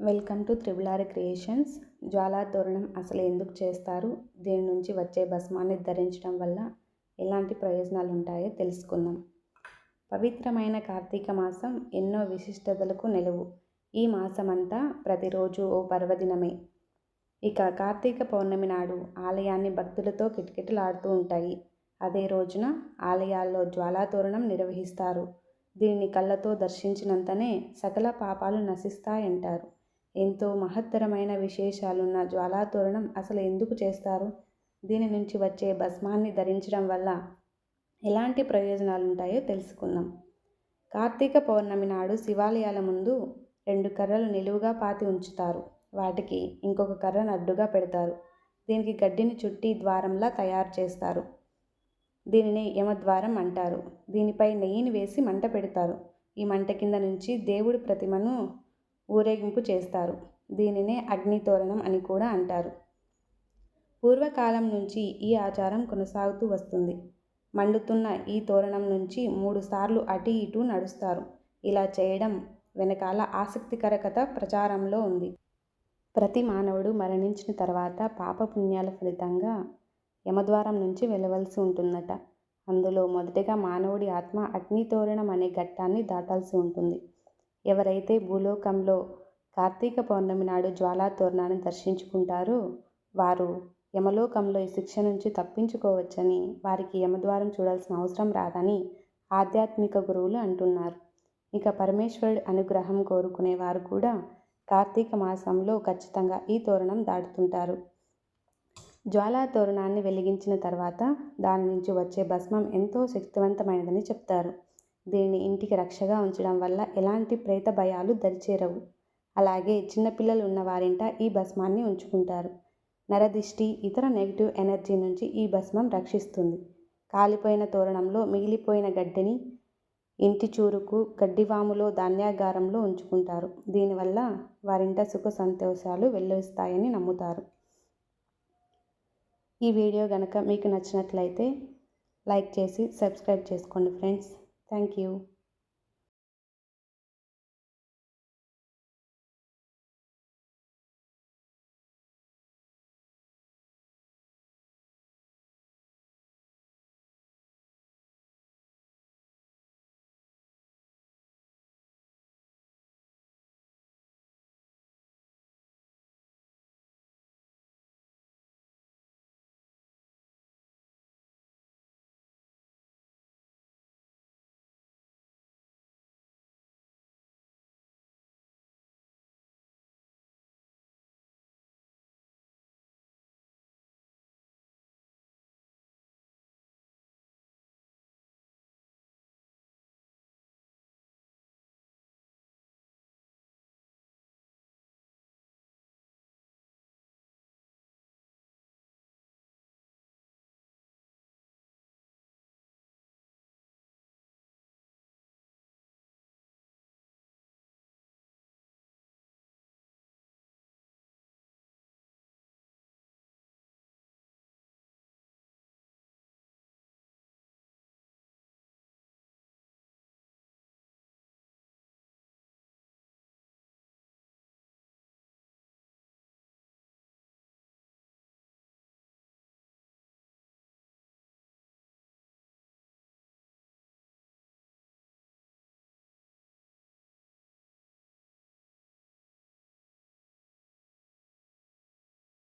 Welcome to త్రిబులారి creations. Jwala Thoranam అసలు ఎందుకు చేస్తారు? దీని నుంచి వచ్చే భస్మాన్ని ధరించడం వల్ల ఎలాంటి ప్రయోజనాలు ఉంటాయో తెలుసుకుందాం. పవిత్రమైన కార్తీక మాసం ఎన్నో విశిష్టతలకు నిలువు. ఈ మాసమంతా ప్రతిరోజు ఓ పర్వదినమే. ఇక కార్తీక పౌర్ణమి నాడు ఆలయాన్ని భక్తులతో కిటకిటలాడుతూ ఉంటాయి. అదే రోజున ఆలయాల్లో జ్వాలాతోరణం నిర్వహిస్తారు. దీనిని కళ్ళతో దర్శించినంతనే సకల పాపాలు నశిస్తాయంటారు. ఎంతో మహత్తరమైన విశేషాలున్న జ్వాలాతోరణం అసలు ఎందుకు చేస్తారు? దీని నుంచి వచ్చే భస్మాన్ని ధరించడం వల్ల ఎలాంటి ప్రయోజనాలు ఉంటాయో తెలుసుకుందాం. కార్తీక పౌర్ణమి నాడు శివాలయాల ముందు రెండు కర్రలు నిలువుగా పాతి ఉంచుతారు. వాటికి ఇంకొక కర్రను అడ్డుగా పెడతారు. దీనికి గడ్డిని చుట్టి ద్వారంలా తయారు చేస్తారు. దీనిని యమద్వారం అంటారు. దీనిపై నెయ్యిని వేసి మంట పెడతారు. ఈ మంట కింద నుంచి దేవుడి ప్రతిమను ఊరేగింపు చేస్తారు. దీనినే అగ్నితోరణం అని కూడా అంటారు. పూర్వకాలం నుంచి ఈ ఆచారం కొనసాగుతూ వస్తుంది. మండుతున్న ఈ తోరణం నుంచి మూడు సార్లు అటు ఇటు నడుస్తారు. ఇలా చేయడం వెనకాల ఆసక్తికర కథ ప్రచారంలో ఉంది. ప్రతి మానవుడు మరణించిన తర్వాత పాపపుణ్యాల ఫలితంగా యమద్వారం నుంచి వెళ్ళవలసి ఉంటుందట. అందులో మొదటగా మానవుడి ఆత్మ అగ్నితోరణం అనే ఘట్టాన్ని దాటాల్సి ఉంటుంది. ఎవరైతే భూలోకంలో కార్తీక పౌర్ణమి నాడు జ్వాలా తోరణాన్ని దర్శించుకుంటారో వారు యమలోకంలో ఈ శిక్ష నుంచి తప్పించుకోవచ్చని వారికి యమద్వారం చూడాల్సిన అవసరం రాదని ఆధ్యాత్మిక గురువులు అంటున్నారు. ఇక పరమేశ్వరుడి అనుగ్రహం కోరుకునే వారు కూడా కార్తీక మాసంలో ఖచ్చితంగా ఈ తోరణం దాటుతుంటారు. జ్వాలా తోరణాన్ని వెలిగించిన తర్వాత దాని నుంచి వచ్చే భస్మం ఎంతో శక్తివంతమైనదని చెప్తారు. దీనిని ఇంటికి రక్షగా ఉంచడం వల్ల ఎలాంటి ప్రేత భయాలు దరిచేరవు. అలాగే చిన్నపిల్లలు ఉన్న వారింట ఈ భస్మాన్ని ఉంచుకుంటారు. నరదిష్టి ఇతర నెగిటివ్ ఎనర్జీ నుంచి ఈ భస్మం రక్షిస్తుంది. కాలిపోయిన తోరణంలో మిగిలిపోయిన గడ్డిని ఇంటి చూరుకు గడ్డివాములో ధాన్యాగారంలో ఉంచుకుంటారు. దీనివల్ల వారింట సుఖ సంతోషాలు వెల్లువిస్తాయని నమ్ముతారు. ఈ వీడియో కనుక మీకు నచ్చినట్లయితే లైక్ చేసి సబ్స్క్రైబ్ చేసుకోండి ఫ్రెండ్స్. Thank you.